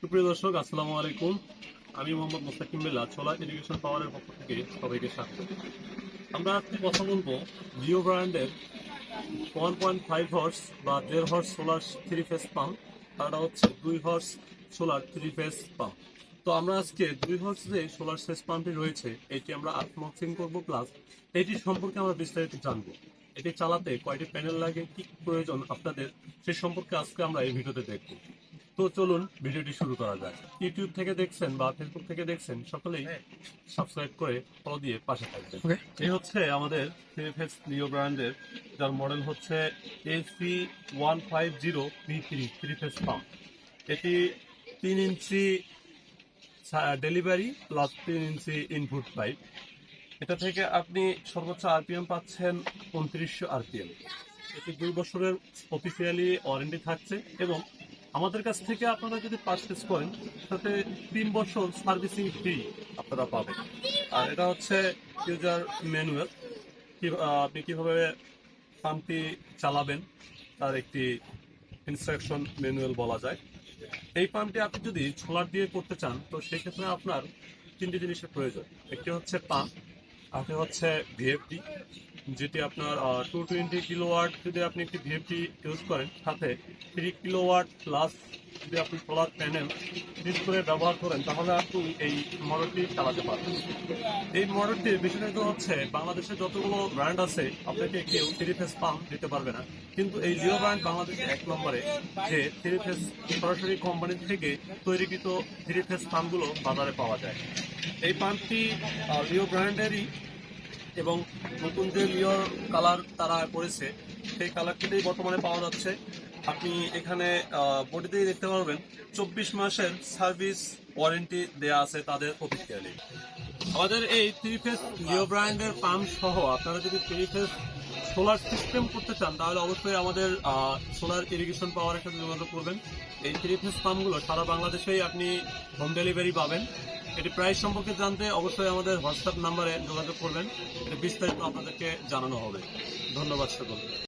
সুপ্রিয় দর্শক, আসসালামু আলাইকুম। আমি মোহাম্মদ মোস্তাকিম বিল্লাহ ছোলা ইরিগেশন পাওয়ারের পক্ষ থেকে সবাইকে স্বাগত। আমরা আজকে কথা বলব জিও ব্র্যান্ডের ওয়ান পয়েন্ট ফাইভ হর্স বা দেড় horse solar three phase pump. তারটা হচ্ছে দুই horse solar three phase pump. তো আমরা আজকে দুই হর্স যে সোলার সেচ পাম্পটি রয়েছে, এটি আমরা আনবক্সিং করব প্লাস এটি সম্পর্কে আমরা বিস্তারিত জানব। এটি চালাতে কয়টি প্যানেল লাগে, কি প্রয়োজন আপনাদের, সে সম্পর্কে আজকে আমরা এই ভিডিওতে দেখব। তো চলুন ভিডিওটি শুরু করা যাক। ইউটিউব থেকে দেখছেন বা ফেসবুক থেকে দেখছেন সকলেই সাবস্ক্রাইব করে ফলো দিয়ে পাশে থাকবেন. এই হচ্ছে আমাদের ফেস নিও ব্র্যান্ডের যার মডেল হচ্ছে AC one five zero V three three phase pump এটি তিন ইঞ্চি ডেলিভারি প্লাস তিন ইঞ্চি ইনপুট পাইপ এটা থেকে আপনি সর্বোচ্চ আরপিএম পাচ্ছেন উনত্রিশশো আরপিএম এটি দুই বছরের অফিসিয়ালি ওয়ারেন্টি থাকছে এবং আমাদের কাছ থেকে আপনারা যদি পারচেস করেন সাথে তিন বছর সার্ভিসিং ফ্রি আপনারা পাবেন। আর এটা হচ্ছে ইউজার ম্যানুয়াল আপনি কীভাবে পাম্পটি চালাবেন, তার একটি ইনস্ট্রাকশন ম্যানুয়াল বলা যায়। এই পাম্পটি আপনি যদি সোলার দিয়ে করতে চান, তো সেক্ষেত্রে আপনার তিনটি জিনিসের প্রয়োজন। একটি হচ্ছে পাম্প আরেকটি হচ্ছে ভিএফটি যেটি আপনার টু টোয়েন্টি কিলোওয়াট যদি আপনি একটি ভিএফটি ইউজ করেন, সাথে থ্রি কিলোওয়াট প্লাস যদি আপনি সোলার প্যানেল ইউজ করে ব্যবহার করেন, তাহলে আপনি এই মডেলটি চালাতে পারবেন। এই মডেলটির বিশেষত হচ্ছে, বাংলাদেশে যতগুলো ব্র্যান্ড আছে, আপনাকে কেউ থ্রি ফেস পাম্প দিতে পারবে না। কিন্তু এই জিও ব্র্যান্ড বাংলাদেশে এক নম্বরে, যে থ্রি ফেস সরাসরি কোম্পানি থেকে তৈরিকৃত থ্রি ফেস পাম্পগুলো বাজারে পাওয়া যায়। এই পাম্পটি জিও ব্র্যান্ডেরই এবং নতুন যে লিওর কালার তারা করেছে, সেই কালারটিতেই বর্তমানে পাওয়া যাচ্ছে। আপনি এখানে বডিতেই দেখতে পারবেন, চব্বিশ মাসের সার্ভিস ওয়ারেন্টি দেয়া আছে তাদের অফিসিয়ালি আমাদের এই থ্রি ফেস লিও ব্র্যান্ডের পাম্প সহ আপনারা যদি থ্রি ফেস সোলার সিস্টেম করতে চান, তাহলে অবশ্যই আমাদের সোলার ইরিগেশন পাওয়ারের সাথে যোগাযোগ করবেন। এই থ্রি ফেস পাম্পগুলো সারা বাংলাদেশেই আপনি হোম ডেলিভারি পাবেন। এটি প্রাইস সম্পর্কে জানতে অবশ্যই আমাদের হোয়াটসঅ্যাপ নাম্বারে যোগাযোগ করবেন। এটা বিস্তারিত আপনাদেরকে জানানো হবে। ধন্যবাদ সকল